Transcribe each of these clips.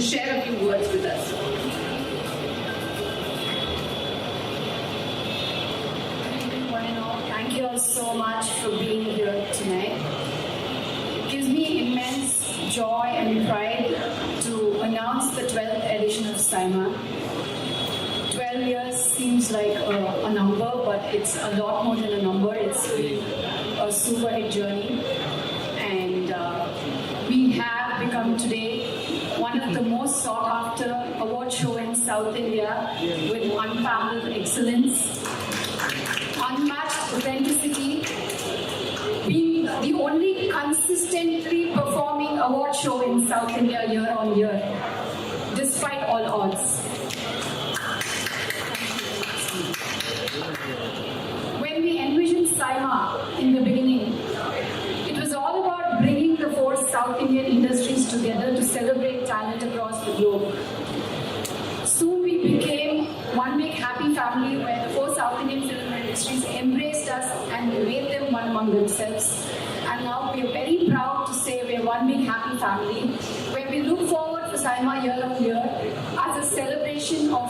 to share a few words South India with unparalleled excellence unmatched authenticity, being the only consistently performing award show in South India year on year, despite all odds. When we envisioned SIMA in the beginning, it was all about bringing the four South Indian industries together to celebrate talent across the globe. Soon we became one big happy family where the four South Indian film industries embraced us and made them themselves. And now we are very proud to say we're one big happy family where we look forward to SIMA year on year as a celebration of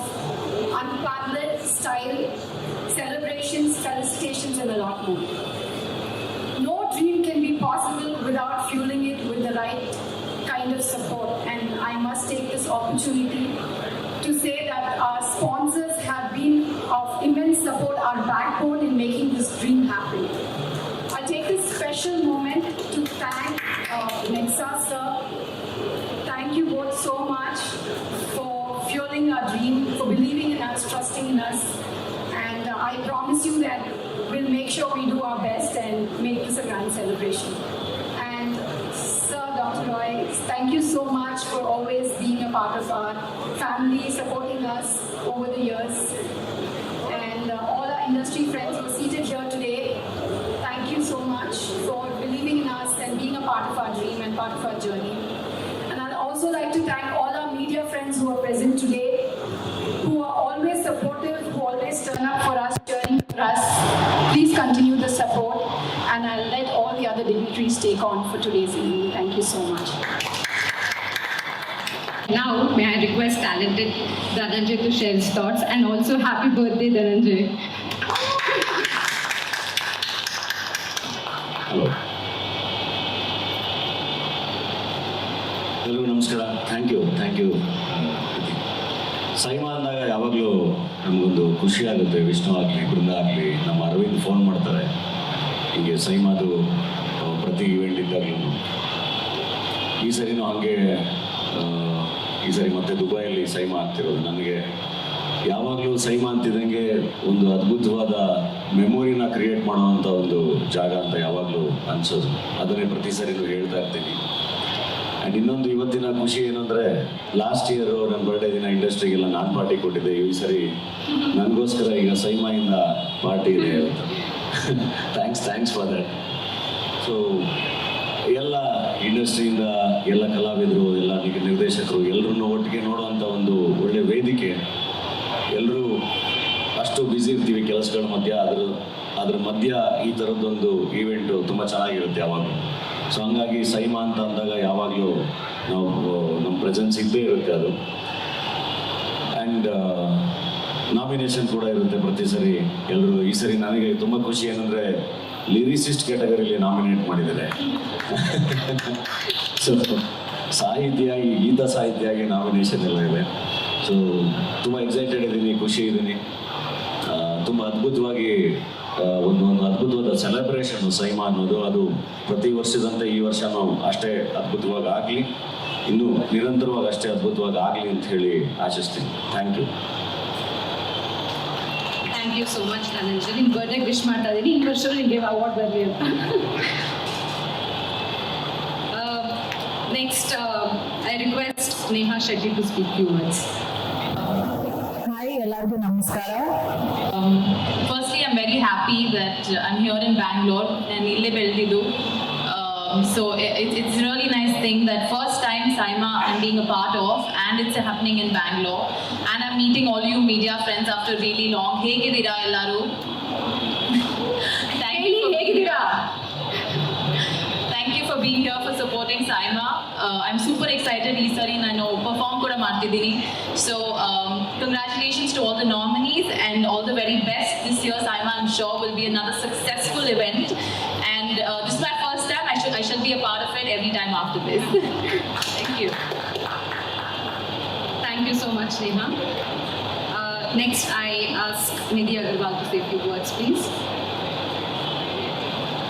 unparalleled style, celebrations, felicitations, and a lot more. No dream can be possible without fueling it with the right kind of support. And I must take this opportunity to say that our special moment to thank uh, sir. Thank you both so much for fueling our dream, for believing in us, trusting in us. And uh, I promise you that we'll make sure we do our best and make this a grand celebration. And Sir Dr. Roy, thank you so much for always being a part of our family, supporting us over the years. And uh, all our industry friends who are seated here today, thank you so much for believing in us and being a part of our dream and part of our journey. And I'd also like to thank all our media friends who are present today, who are always supportive, who always turn up for us, cheering for us. Please continue the support, and I'll let all the other dignitaries take on for today's evening. Thank you so much. Now, may I request talented Dhananjay to share his thoughts and also happy birthday, Dhananjay. ಎಲ್ಲರಿಗೂ ನಮಸ್ಕಾರ. Thank you thank you SIIMA ಅಂದಾಗ ಯಾವಾಗಲೂ ನಮಗೊಂದು ಖುಷಿ ಆಗುತ್ತೆ, ವಿಷ್ಣು ಆಗಲಿ, ಬೃಂದ ಆಗಲಿ, ನಮ್ಮ ಅರವಿಂದ್ ಫೋನ್ ಮಾಡ್ತಾರೆ. ಹೀಗೆ ಸೈಮಾದು ಪ್ರತಿ ಇವೆಂಟ್ ಇದ್ದಾಗಲೂ ಈ ಸರಿನೂ ಹಾಗೆ ಈ ಸರಿ ಮತ್ತೆ ದುಬೈಯಲ್ಲಿ ಸೈಮಾ ಆಗ್ತಿರೋದು. ನನಗೆ ಯಾವಾಗಲೂ ಸೈಮಾ ಅಂತಿದ್ದಂಗೆ ಒಂದು ಅದ್ಭುತವಾದ ಮೆಮೊರಿನ ಕ್ರಿಯೇಟ್ ಮಾಡುವಂಥ ಒಂದು ಜಾಗ ಅಂತ ಯಾವಾಗಲೂ ಅನಿಸೋದು. ಅದನ್ನೇ ಪ್ರತಿ ಸರಿನೂ ಹೇಳ್ತಾ ಇರ್ತೀನಿ. ಆ್ಯಂಡ್ ಇನ್ನೊಂದು ಇವತ್ತಿನ ಖುಷಿ ಏನಂದರೆ ಲಾಸ್ಟ್ ಇಯರು ನನ್ನ ಬರ್ಡೇ ದಿನ ಇಂಡಸ್ಟ್ರಿಗೆಲ್ಲ ನಾನು ಪಾರ್ಟಿ ಕೊಟ್ಟಿದ್ದೆ. ಈ ಸರಿ ನನಗೋಸ್ಕರ ಈಗ ಸೈಮಾಯಿಂದ ಪಾರ್ಟಿ ಇದೆ thanks thanks for that so ಎಲ್ಲ ಇಂಡಸ್ಟ್ರಿಯಿಂದ ಎಲ್ಲ ಕಲಾವಿದರು, ಎಲ್ಲ ನಿರ್- ನಿರ್ದೇಶಕರು ಎಲ್ಲರನ್ನೂ ಒಟ್ಟಿಗೆ ನೋಡುವಂಥ ಒಂದು ಒಳ್ಳೆ ವೇದಿಕೆ. ಎಲ್ಲರೂ ಅಷ್ಟು ಬ್ಯುಸಿ ಇರ್ತೀವಿ ಕೆಲಸಗಳ ಮಧ್ಯ. ಅದ್ರ ಅದ್ರ ಮಧ್ಯ ಈ ಥರದ್ದೊಂದು ಈವೆಂಟು ತುಂಬ ಚೆನ್ನಾಗಿರುತ್ತೆ ಯಾವಾಗಲೂ. ಸೊ ಹಂಗಾಗಿ ಸೈಮಾ ಅಂತ ಅಂದಾಗ ಯಾವಾಗಲೂ ನಾವು, ನಮ್ಮ ಪ್ರೆಸೆನ್ಸ್ ಇದ್ದೇ ಇರುತ್ತೆ ಅದು. ಆ್ಯಂಡ್ ನಾಮಿನೇಷನ್ ಕೂಡ ಇರುತ್ತೆ ಪ್ರತಿ ಸರಿ. ಎಲ್ಲರೂ ಈ ಸರಿ ನನಗೆ ತುಂಬ ಖುಷಿ ಏನಂದರೆ ಲಿರಿಸಿಸ್ಟ್ ಕ್ಯಾಟಗರಿಲಿ ನಾಮಿನೇಟ್ ಮಾಡಿದ್ದಾರೆ. ಸೊ ಸಾಹಿತ್ಯ ಈ ಗೀತ ಆಗಿ ನಾಮಿನೇಷನ್ ಎಲ್ಲ ಇದೆ. ಸೊ ತುಂಬ ಎಕ್ಸೈಟೆಡ್ ಇದ್ದೀನಿ, ಖುಷಿ ಇದ್ದೀನಿ. ತುಂಬ ಅದ್ಭುತವಾಗಿ ಒಂದು ಒಂದು ಅದ್ಭುತವಾದ ಸೆಲೆಬ್ರೇಷನ್ ಸೈಮಾ ಅನ್ನೋದು ಅದು ಪ್ರತಿ ವರ್ಷದಂತೆ ಈ ವರ್ಷನೂ ಅಷ್ಟೇ ಅದ್ಭುತವಾಗಿ ಆಗಲಿ. ಇನ್ನು ನಿರಂತರವಾಗಿ ಅಷ್ಟೇ ಅದ್ಭುತವಾಗಿ ಆಗಲಿ ಅಂತ ಹೇಳಿ ಆಶಿಸ್ತೀನಿ. Thank you thank you so much Dhananjay ನಿಮ್ಮ ಬರ್ಡೇ ವಿಶ್ ಮಾಡ್ತಾ ಇದ್ದೀನಿ. ಈ ವರ್ಷ ನಿಮಗೆ ಅವಾರ್ಡ್ ಬರಲಿ ಅಂತ. Next I request Neha Shetty to speak you words hi ಎಲ್ಲರಿಗೂ ನಮಸ್ಕಾರ. Um, firstly, I'm very happy that uh, I'm here in Bangalore and Ille Beltidu. Um, so it, it's a really nice thing that first time Saima I'm being a part of and it's happening in Bangalore. And I'm meeting all you media friends after really long. Hey, Kidira Ellaru. Thank you. Hey, Kidira. Thank you for being here for supporting Saima. Uh, I'm super excited, Isarin. I know perform Kura martidini. So um, Congratulations to all the nominees and all the very best. This year, Saima, I'm sure, will be another successful event. And uh, this is my first time. I, should, I shall be a part of it every time after this. Thank you. Thank you so much, Neha. Uh, next, I ask Nidhi Agarwal to say a few words, please.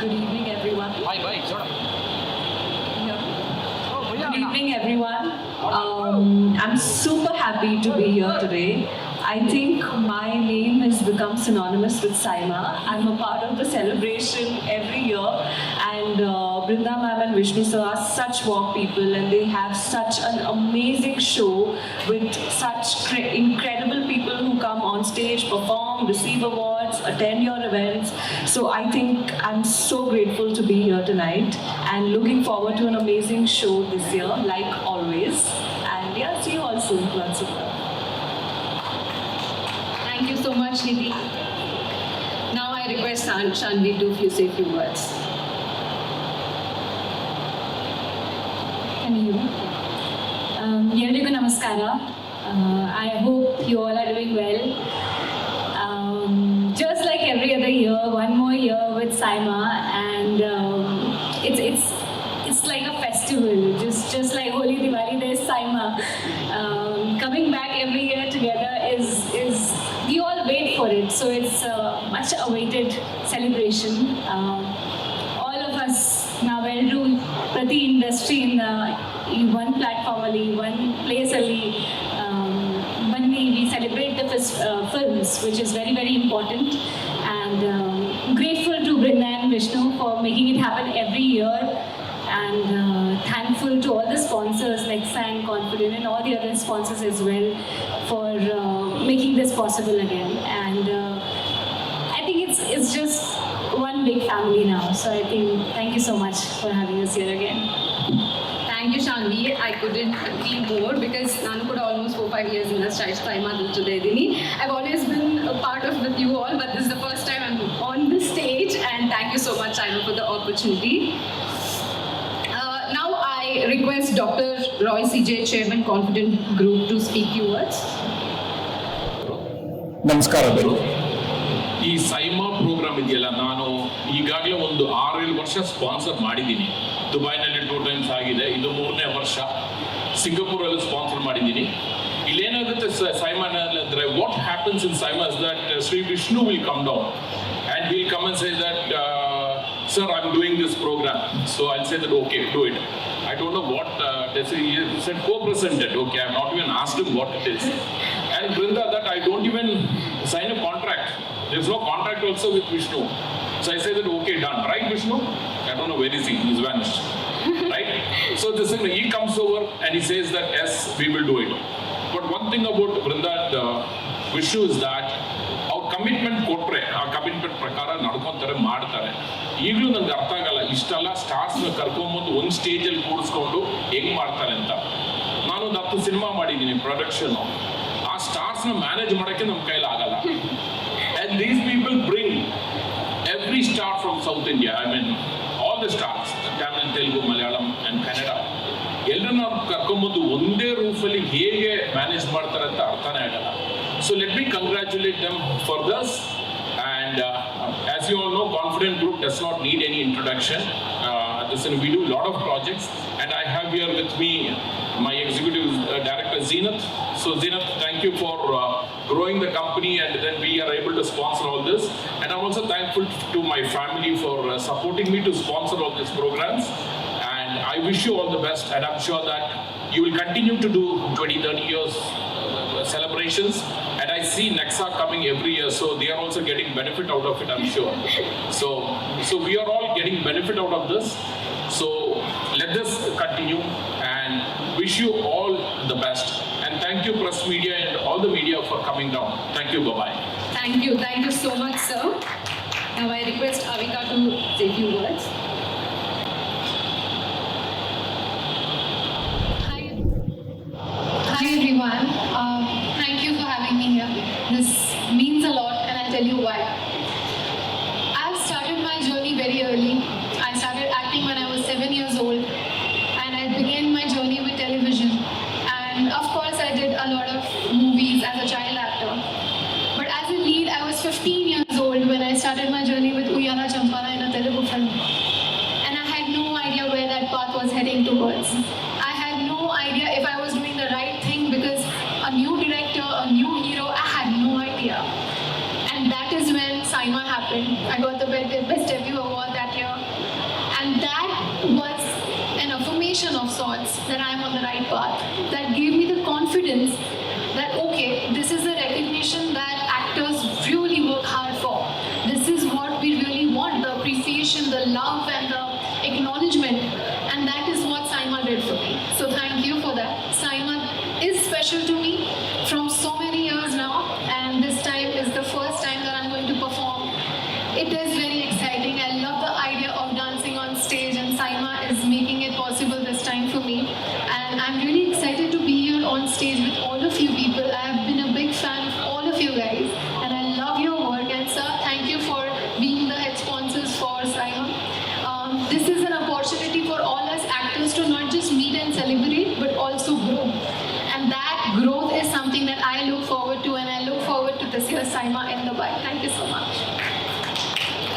Good evening, everyone. Hi, bye. Sorry. Oh, Good evening, everyone. Um, I'm super happy to be here today. I think my name has become synonymous with Saima. I'm a part of the celebration every year, and uh, Brinda ma'am and Vishnu sir are such warm people, and they have such an amazing show with such cre- incredible people who come on stage, perform, receive awards, attend your events. So I think I'm so grateful to be here tonight, and looking forward to an amazing show this year, like always. And yeah, see you all soon. Of love. Thank you so much, Nidhi. Now I request San- Shanvi to say a few words. you hear me? Um, ಎಲ್ರಿಗೂ ನಮಸ್ಕಾರ I hope you all are doing well just like every other year, one more year with Saima, and um, it's it's it's like a festival. Just just like Holi Diwali, there's Saima. Um, coming back every year together is is we all wait for it. So it's a much awaited celebration. Um, all of us ನಾವೆಲ್ಲರೂ ಪ್ರತಿ industry ಈ one platform ಅಲ್ಲಿ one place ಅಲ್ಲಿ ಬನ್ನಿ V celebrate the films which is very very important and grateful to Brinda and Vishnu for making it happen every year and uh, thankful to all the sponsors like San Confident and all the other sponsors as well for uh, making this possible again. And uh, I think it's it's just one big family now. So I think thank you so much for having us here again. Thank you Shanvi I couldn't be more because ನಾನು ಕೂಡ almost four five years ಇಂದ ಸ್ಟೈಸ್ time ಅದ್ರ ಜೊತೆ ಇದ್ದೀನಿ. I always been part of with you all but this the first time I on this stage and thank you so much I for the opportunity ನಾವು I request doctor Roy C J chairman confident group to speak you words ನಮಸ್ಕಾರಗಳು ಈ SIIMA program ಇದೆಯಲ್ಲ ನಾನು ಈಗಾಗಲೇ ಒಂದು ಆರೇಳು ವರ್ಷ sponsor ಮಾಡಿದ್ದೀನಿ. ದುಬೈನಲ್ಲಿ ಟೂ ಟೈಮ್ಸ್ ಆಗಿದೆ ಇದು ಮೂರನೇ ವರ್ಷ ಸಿಂಗಪೂರಲ್ಲಿ ಸ್ಪಾನ್ಸರ್ ಮಾಡಿದ್ದೀನಿ ಇಲ್ಲೇನಾಗುತ್ತೆ ಸೈಮಾನಲ್ಲಿ ಅಂದರೆ what happens in SIIMA is that Shri Vishnu will come down and will come and say that sir I am doing this programme so I say that okay do it I don't know what uh, they say. He said co-presented. Okay, I've not even asked him what it is. And Brinda, that I don't even sign a contract. There's no contract also with Vishnu. So I say that okay, done. Right, Vishnu? I don't know where is he. He's vanished. So this thing, he comes over and he says that yes, we will do it. But one thing about Brinda and uh, Vishnu is that ಅವ್ರ commitment ಕೊಟ್ರೆ ಆ commitment ಪ್ರಕಾರ ನಡ್ಕೊಂತಾರೆ ಮಾಡ್ತಾರೆ. ಈಗಲೂ ನಂಗೆ ಅರ್ಥ ಆಗಲ್ಲ ಇಷ್ಟೆಲ್ಲ ಸ್ಟಾರ್ಸ್ನ ಕರ್ಕೊಂಬಂದು ಒಂದು ಸ್ಟೇಜಲ್ಲಿ ಕೂಡಿಸ್ಕೊಂಡು ಹೆಂಗ್ ಮಾಡ್ತಾರೆ ಅಂತ. ನಾನೊಂದು ಹತ್ತು ಸಿನಿಮಾ ಮಾಡಿದ್ದೀನಿ ಪ್ರೊಡಕ್ಷನ್ ಆ ಸ್ಟಾರ್ಸ್ನ ಮ್ಯಾನೇಜ್ ಮಾಡೋಕ್ಕೆ ನಮ್ಮ ಕೈಲಿ ಆಗಲ್ಲ. And these people bring every star from south India I mean all the stars Tamil Telugu Malayalam and Kannada ಎಲ್ಲರನ್ನ ಕರ್ಕೊಂಬಂದು ಒಂದೇ ರೂಫಲ್ಲಿ ಹೇಗೆ ಮ್ಯಾನೇಜ್ ಮಾಡ್ತಾರೆ ಅಂತ ಅರ್ಥನೇ ಆಗಲ್ಲ so let me congratulate them for Dus And uh, as you all know, Confident Group does not need any introduction. Uh, listen, we do a lot of projects, and I have here with me my executive uh, director Zenith. So Zenith, thank you for uh, growing the company, and then we are able to sponsor all this. And I'm also thankful to my family for uh, supporting me to sponsor all these programs. And I wish you all the best, and I'm sure that you will continue to do 20, 30 years uh, celebrations. And I see Nexa coming every year, so they are also getting benefit out of it, I'm sure. So, so we are all getting benefit out of this. So let this continue and wish you all the best. And thank you, press media and all the media for coming down. Thank you. Bye bye. Thank you. Thank you so much, sir. Now I request Avika to say a few words. Hi, hi everyone. Um, thank you for having me here. This means a lot, and I'll tell you why. I've started my journey very early. I started acting when I was seven years old, and I began my journey with television. And of course, I journey with Uyala Champana in a Telugu film. And I had no idea where that path was heading towards. I had no idea if I was doing the right thing because a new director, a new hero, I had no idea. And that is when happened. I got the Best Debut Award that year. And that was an affirmation of sorts that I am on the right path. That gave me the confidence that, okay, this is the recognition that actors really work hard for. This is what we really want the appreciation, the love, and the acknowledgement. And that is what Saima did for me. So, thank you for that. Saima is special to me from so many years now, and this time is the first time that I'm going to perform. It is very exciting. I love the idea of dancing on stage, and Saima is making it possible this time for me. And I'm really excited to be here on stage with all of you people. I have been a big fan of all of you guys, and I love your work. And sir, thank you for being the head sponsors for Saima. Um, this is an opportunity for all us actors to not just meet and celebrate, but also grow. And that growth is something that I look forward to, and I look forward to this year's Saima in Dubai. Thank you so much.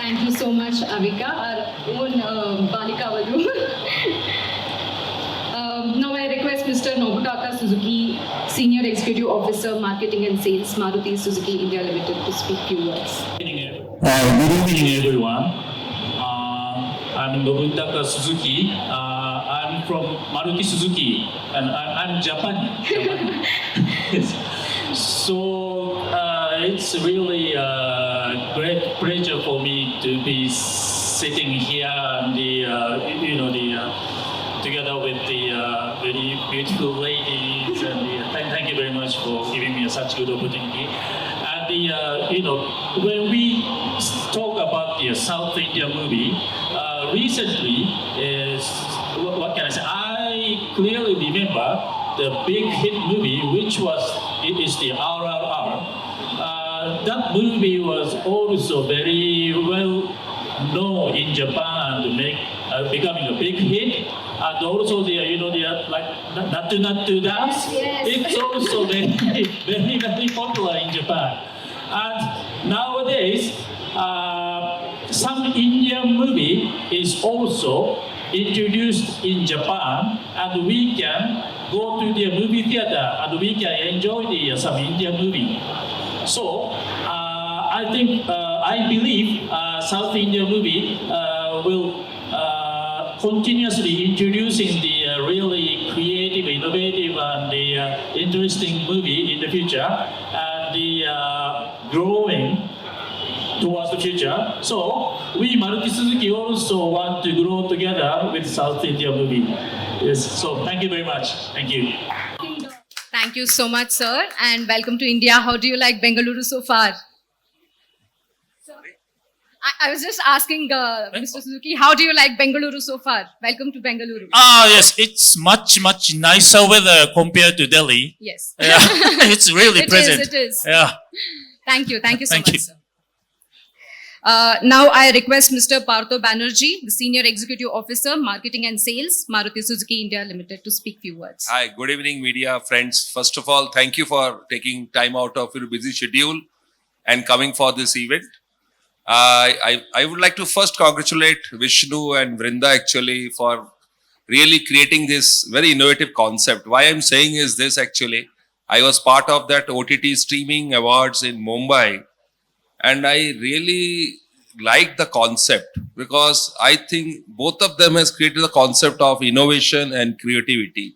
Thank you so much, Avika, our own uh, Balika Vadu. um, now I request Mr. Nobutaka Suzuki, Senior Executive Officer, Marketing and Sales, Maruti Suzuki India Limited, to speak few words. Uh, good evening, everyone. Uh, I'm Nobutaka Suzuki. Uh, I'm from Maruti Suzuki, and I, I'm Japan. Japanese. so uh, it's really a great pleasure for me to be sitting here and the uh, you know the. Uh, Together with the uh, very beautiful ladies, and thank, thank you very much for giving me such good opportunity. And the, uh, you know, when we talk about the South India movie, uh, recently is what, what can I say? I clearly remember the big hit movie, which was it is the RRR. Uh, that movie was also very well known in Japan and make uh, becoming a big hit. Also the you know the uh, like Nattu Nattu dance. Yes, yes. It's also very very very popular in Japan. And nowadays, uh, some Indian movie is also introduced in Japan, and we can go to the movie theater and we can enjoy the uh, some Indian movie. So uh, I think uh, I believe uh, South Indian movie uh, will continuously introducing the uh, really creative, innovative, and the uh, interesting movie in the future, and the uh, growing towards the future. So we Maruti Suzuki also want to grow together with South India movie. Yes. So thank you very much. Thank you. Thank you so much, sir, and welcome to India. How do you like Bengaluru so far? I, I was just asking uh, Mr. Suzuki, how do you like Bengaluru so far? Welcome to Bengaluru. Ah yes, it's much much nicer weather compared to Delhi. yes. Yeah, it's really It is, pleasant. it is. Yeah. Thank you. Thank you so Thank much, you. sir. Uh, now I request Mr. Partho Banerjee, the Senior Executive Officer, Marketing and Sales, Maruti Suzuki India Limited, to speak few words. Hi, good evening, media friends. First of all, thank you for taking time out of your busy schedule and coming for this event. Uh, I, I would like to first congratulate Vishnu and Vrinda actually for really creating this very innovative concept. Why I'm saying is this actually, I was part of that OTT streaming awards in Mumbai and I really like the concept because I think both of them has created the concept of innovation and creativity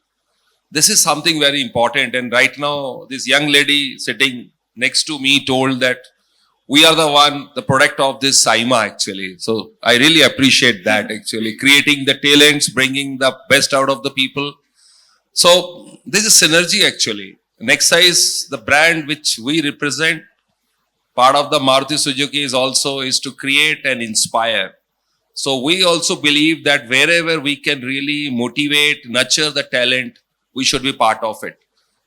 this is something very important and right now this young lady sitting next to me told that we are the one the product of this saima actually. So i really appreciate that actually. Creating the talents bringing the best out of the people. So this is synergy actually. Nexa is the brand which we represent. Part of the maruti suzuki is also is to create and inspire. So we also believe that wherever we can really motivate, nurture the talent, we should be part of it.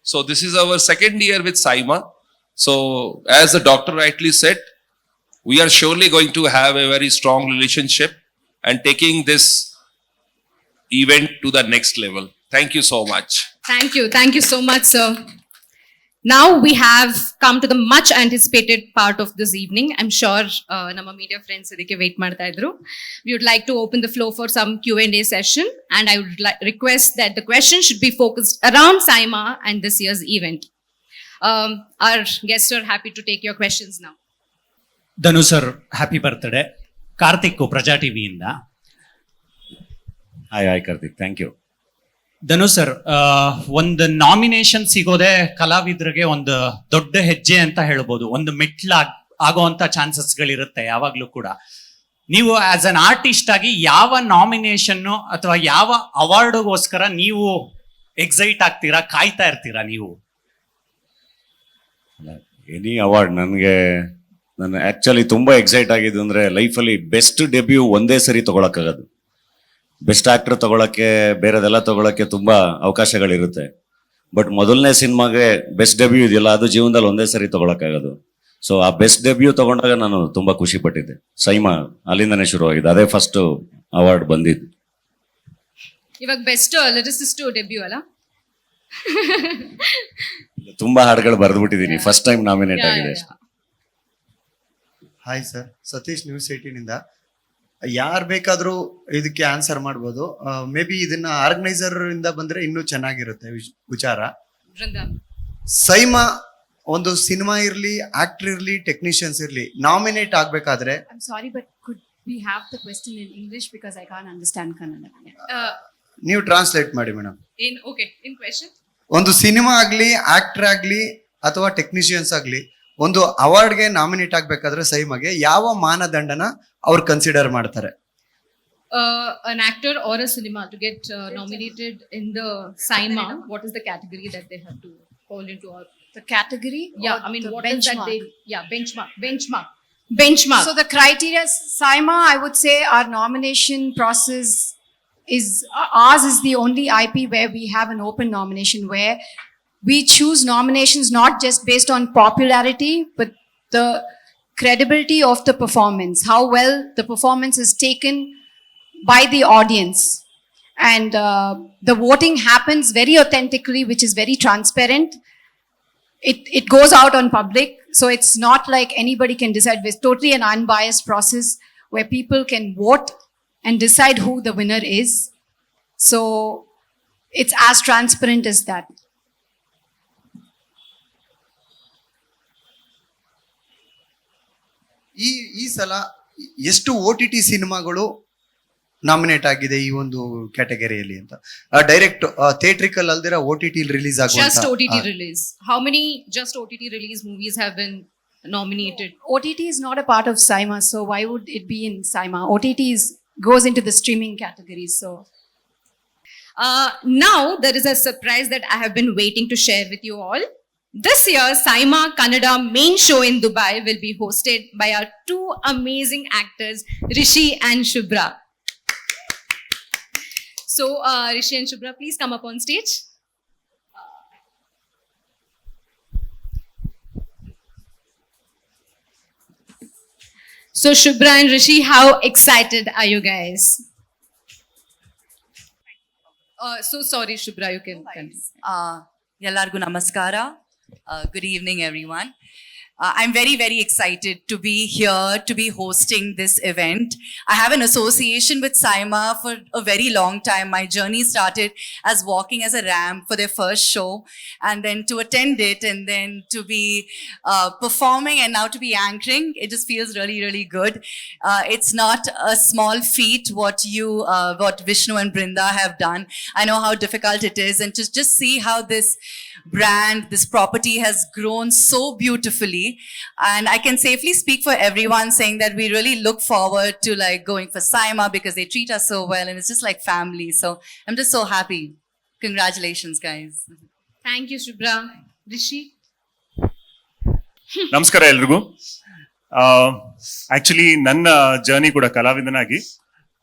So this is our second year with Saima. So as the doctor rightly said, we are surely going to have a very strong relationship and taking this event to the next level. Thank you so much. Thank you. Thank you so much, sir. Now we have come to the much anticipated part of this evening. I'm sure uh, ನಮ್ಮ media friends ಇದಕ್ಕೆ wait ಮಾಡ್ತಾ ಇದ್ರು. We would like to open the floor for some Q&A session and I would like request that the questions should be focused around SIMA and this year's event. Um, our guests are happy to take your questions now. Dhanu sir happy birthday Karthik Praja ಟಿವಿಯಿಂದ hi hi Karthik thank you Dhanu sir ಒಂದು nomination ಸಿಗೋದೇ ಕಲಾವಿದರಿಗೆ ಒಂದು ದೊಡ್ಡ ಹೆಜ್ಜೆ ಅಂತ ಹೇಳ್ಬೋದು. ಒಂದು ಮೆಟ್ಲ ಆಗೋವಂಥ ಚಾನ್ಸಸ್ಗಳಿರುತ್ತೆ ಯಾವಾಗಲೂ ಕೂಡ. ನೀವು ಆಸ್ ಅನ್ ಆರ್ಟಿಸ್ಟ್ ಆಗಿ ಯಾವ ನಾಮಿನೇಷನ್ನು ಅಥವಾ ಯಾವ ಅವಾರ್ಡ್ಗೋಸ್ಕರ ನೀವು ಎಕ್ಸೈಟ್ ಆಗ್ತೀರಾ ಕಾಯ್ತಾ ಇರ್ತೀರಾ ನೀವು? ಎನಿ ಅವಾರ್ಡ್ ನನಗೆ ನಾನು ಆ್ಯಕ್ಚುಲಿ ತುಂಬ ಎಕ್ಸೈಟ್ ಆಗಿದ್ದು ಅಂದರೆ ಲೈಫಲ್ಲಿ ಬೆಸ್ಟ್ ಡೆಬ್ಯೂ ಒಂದೇ ಸರಿ ತೊಗೊಳಕ್ಕಾಗೋದು. ಬೆಸ್ಟ್ ಆ್ಯಕ್ಟ್ರ್ ತೊಗೊಳಕ್ಕೆ, ಬೇರೆದೆಲ್ಲ ತೊಗೊಳಕ್ಕೆ ತುಂಬ ಅವಕಾಶಗಳಿರುತ್ತೆ. ಬಟ್ ಮೊದಲನೇ ಸಿನಿಮಾಗೆ ಬೆಸ್ಟ್ ಡೆಬ್ಯೂ ಇದೆಯಲ್ಲ, ಅದು ಜೀವನದಲ್ಲಿ ಒಂದೇ ಸರಿ ತೊಗೊಳಕ್ಕಾಗೋದು. ಸೊ ಆ ಬೆಸ್ಟ್ ಡೆಬ್ಯೂ ತೊಗೊಂಡಾಗ ನಾನು ತುಂಬ ಖುಷಿ ಪಟ್ಟಿದ್ದೆ. ಸೈಮಾ, ಅಲ್ಲಿಂದನೇ ಶುರುವಾಗಿದೆ. ಅದೇ ಫಸ್ಟ್ ಅವಾರ್ಡ್ ಬಂದಿದ್ದು. ಇವಾಗ ಬೆಸ್ಟ್ ಲಿರಿಸಿಸ್ಟು ಡೆಬ್ಯೂ ಅಲ್ಲ? ತುಂಬ ಹಾಡುಗಳು ಬರೆದ್ಬಿಟ್ಟಿದ್ದೀನಿ ಫಸ್ಟ್ ಟೈಮ್ ನಾಮಿನೇಟ್ ಆಗಿದೆ ಅಷ್ಟೇ. ಹಾಯ್ ಸರ್ ಸತೀಶ್ ನ್ಯೂಸ್ ಏಟೀನಿಂದ ಯಾರು ಬೇಕಾದರೂ ಇದಕ್ಕೆ ಆನ್ಸರ್ ಮಾಡ್ಬೋದು. ಮೇ ಬಿ ಇದನ್ನ ಆರ್ಗನೈಸರ್ ಇಂದ ಬಂದ್ರೆ ಇನ್ನೂ ಚೆನ್ನಾಗಿರುತ್ತೆ ವಿಚ್- ವಿಚಾರ. ಸೈಮಾ ಒಂದು ಸಿನಿಮಾ ಇರ್ಲಿ ಆಕ್ಟರ್ ಇರ್ಲಿ ಟೆಕ್ನಿಷಿಯನ್ಸ್ ಇರ್ಲಿ ನಾಮಿನೇಟ್ ಆಗ್ಬೇಕಾದ್ರೆ I'm sorry, but could we have the question in English? Because I can't understand Kannada. Uh, ನೀವು ಟ್ರಾನ್ಸ್ಲೇಟ್ ಮಾಡಿ madam in okay in question? ಒಂದು ಸಿನಿಮಾ ಆಗ್ಲಿ ಆಕ್ಟರ್ ಆಗ್ಲಿ ಅಥವಾ ಟೆಕ್ನಿಷಿಯನ್ಸ್ ಆಗ್ಲಿ ಒಂದು ಅವಾರ್ಡ್ಗೆ ನಾಮಿನೇಟ್ ಆಗ್ಬೇಕಾದ್ರೆ ಸೈಮಾಗೆ ಯಾವ ಮಾನದಂಡನ ಅವ್ರು ಕನ್ಸಿಡರ್ ಮಾಡ್ತಾರೆ uh, an actor or a cinema to get uh, nominated in the SIMA, what is the category that they have to fall into? Or, The category? yeah, or I mean, the what is that benchmark? they, yeah, benchmark, benchmark, benchmark. So the criteria, Saima, I would say our nomination process is, ours is the only IP where we have an open nomination where we choose nominations not just based on popularity, but the credibility of the performance, how well the performance is taken by the audience. And uh, the voting happens very authentically, which is very transparent it, it goes out on public. So it's not like anybody can decide. It's totally an unbiased process where people can vote and decide who the winner is. So it's as transparent as that. ಈ ಈ ಸಲ ಎಷ್ಟು O T T ಸಿನಿಮಾಗಳು nominate ಆಗಿದೆ ಈ ಒಂದು ಕ್ಯಾಟಗರಿಯಲ್ಲಿ ಅಂತ direct theatrical ಅಲ್ದಿರ O T T release just OTT release. How many just OTT release movies have been nominated? OTT is not a part of SIMA, so why would it be in SIMA? OTT is, goes into the streaming category. So Uh, now there is a surprise that I have been waiting to share with you all. This year, Saima Kannada main show in Dubai will be hosted by our two amazing actors, Rishi and Shubhra. So, uh, Rishi and Shubhra, please come up on stage. So, Shubhra and Rishi, how excited are you guys? Uh, so sorry, Shubhra, you can. No uh, Yalargu Namaskara. Uh, good evening, everyone. One I'm very, very excited to be here to be hosting this event. I have an association with Saima for a very long time. My journey started as walking as a ramp for their first show, and then to attend it, and then to be uh, performing, and now to be anchoring. It just feels really, really good. Uh, it's not a small feat what you, uh, what Vishnu and Brinda have done. I know how difficult it is, and to just see how this brand, this property has grown so beautifully. And I can safely speak for everyone saying that we really look forward to like going for Saima because they treat us so well and it's just like family. So I'm just so happy. Congratulations, guys. Thank you, Shubhra. Rishi? ನಮಸ್ಕಾರ ಎಲ್ರಿಗೂ actually ನನ್ನ journey ಕೂಡ ಕಲಾವಿದನಾಗಿ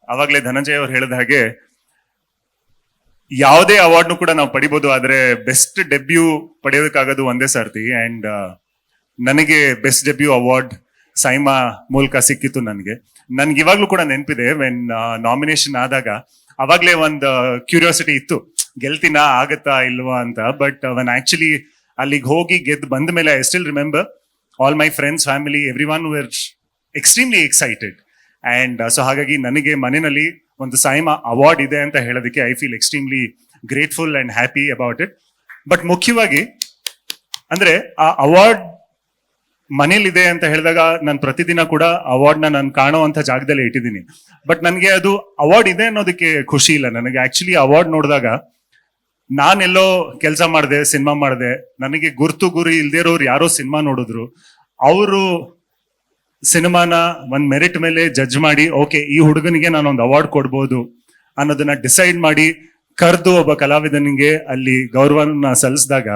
ಅವಾಗಲೇ ಧನಂಜಯ ಅವ್ರು ಹೇಳಿದ ಹಾಗೆ ಯಾವುದೇ ಅವಾರ್ಡ್ನು ಕೂಡ ನಾವು ಪಡಿಬೋದು, ಆದರೆ ಬೆಸ್ಟ್ ಡೆಬ್ಯೂ ಪಡೆಯೋದಕ್ಕಾಗೋದು ಒಂದೇ ಸರ್ತಿ. ಅಂಡ್ ನನಗೆ ಬೆಸ್ಟ್ ಡೆಬ್ಯೂ ಅವಾರ್ಡ್ ಸೈಮಾ ಮೂಲಕ ಸಿಕ್ಕಿತ್ತು ನನಗೆ. ನನ್ಗೆ ಇವಾಗ್ಲೂ ಕೂಡ ನೆನಪಿದೆ ವೆನ್ ನಾಮಿನೇಷನ್ ಆದಾಗ ಅವಾಗ್ಲೇ ಒಂದು ಕ್ಯೂರಿಯಾಸಿಟಿ ಇತ್ತು. ಗೆಲ್ತೀನಾ, ಆಗತ್ತಾ, ಇಲ್ವಾ ಅಂತ. ಬಟ್ ವನ್ ಆಕ್ಚುಲಿ ಅಲ್ಲಿಗೆ ಹೋಗಿ ಗೆದ್ದು ಬಂದ ಮೇಲೆ I still remember all my friends family everyone were extremely excited and so ಹಾಗಾಗಿ ನನಗೆ ಮನೆಯಲ್ಲಿ ಒಂದು ಸಾಯಿಮಾ ಅವಾರ್ಡ್ ಇದೆ ಅಂತ ಹೇಳೋದಕ್ಕೆ I feel extremely grateful and happy about it but ಮುಖ್ಯವಾಗಿ, ಅಂದರೆ ಆ ಅವಾರ್ಡ್ ಮನೇಲಿದೆ ಅಂತ ಹೇಳಿದಾಗ ನಾನು ಪ್ರತಿದಿನ ಕೂಡ ಅವಾರ್ಡ್ನ ನಾನು ಕಾಣುವಂಥ ಜಾಗದಲ್ಲಿ ಇಟ್ಟಿದ್ದೀನಿ. ಬಟ್ ನನಗೆ ಅದು ಅವಾರ್ಡ್ ಇದೆ ಅನ್ನೋದಕ್ಕೆ ಖುಷಿ ಇಲ್ಲ. ನನಗೆ ಆಕ್ಚುಲಿ ಅವಾರ್ಡ್ ನೋಡಿದಾಗ ನಾನೆಲ್ಲೋ ಕೆಲಸ ಮಾಡಿದೆ ಸಿನಿಮಾ ಮಾಡಿದೆ, ನನಗೆ ಗುರ್ತು ಗುರಿ ಇಲ್ದೇ ಇರೋರು ಯಾರೋ ಸಿನಿಮಾ ನೋಡಿದ್ರು, ಅವರು ಸಿನಿಮಾನ ಒಂದ್ ಮೆರಿಟ್ ಮೇಲೆ ಜಡ್ಜ್ ಮಾಡಿ, ಓಕೆ, ಈ ಹುಡುಗನಿಗೆ ನಾನು ಒಂದು ಅವಾರ್ಡ್ ಕೊಡ್ಬೋದು ಅನ್ನೋದನ್ನ ಡಿಸೈಡ್ ಮಾಡಿ ಕರೆದು ಒಬ್ಬ ಕಲಾವಿದನಿಗೆ ಅಲ್ಲಿ ಗೌರವನ ಸಲ್ಲಿಸಿದಾಗ,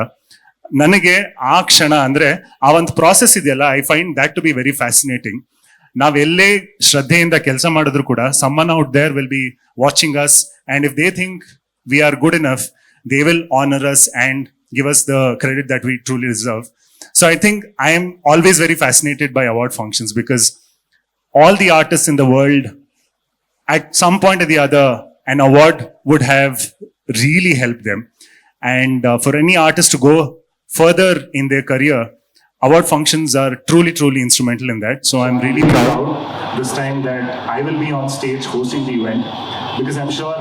ನನಗೆ ಆ ಕ್ಷಣ ಅಂದ್ರೆ ಆ ಒಂದು ಪ್ರಾಸೆಸ್ ಇದೆಯಲ್ಲ I find that to be very fascinating ನಾವೆಲ್ಲೇ ಶ್ರದ್ಧೆಯಿಂದ ಕೆಲಸ ಮಾಡಿದ್ರು ಕೂಡ someone out there will be watching us and if they think we are good enough they will honour us and give us the credit that we truly reserve So I think I am always very fascinated by award functions because all the artists in the world, at some point or the other, an award would have really helped them. And uh, for any artist to go further in their career, award functions are truly, truly instrumental in that. So I'm really proud this time that I will be on stage hosting the event because I'm sure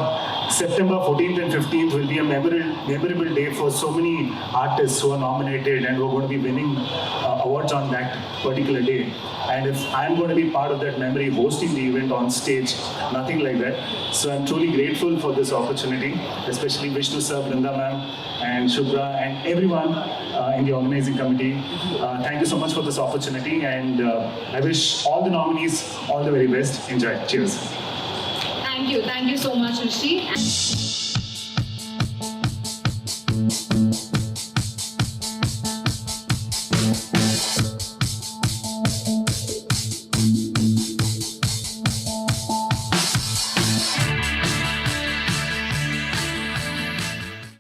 September 14th and 15th will be a memorable, memorable day for so many artists who are nominated and who are going to be winning uh, awards on that particular day. And if I'm going to be part of that memory hosting the event on stage, nothing like that. So I'm truly grateful for this opportunity, especially Vishnu sir, Brinda ma'am, and Shubhra, and everyone uh, in the organizing committee. Uh, thank you so much for this opportunity, and uh, I wish all the nominees all the very best. Enjoy. Cheers. Thank you. Thank you so much, Rishi.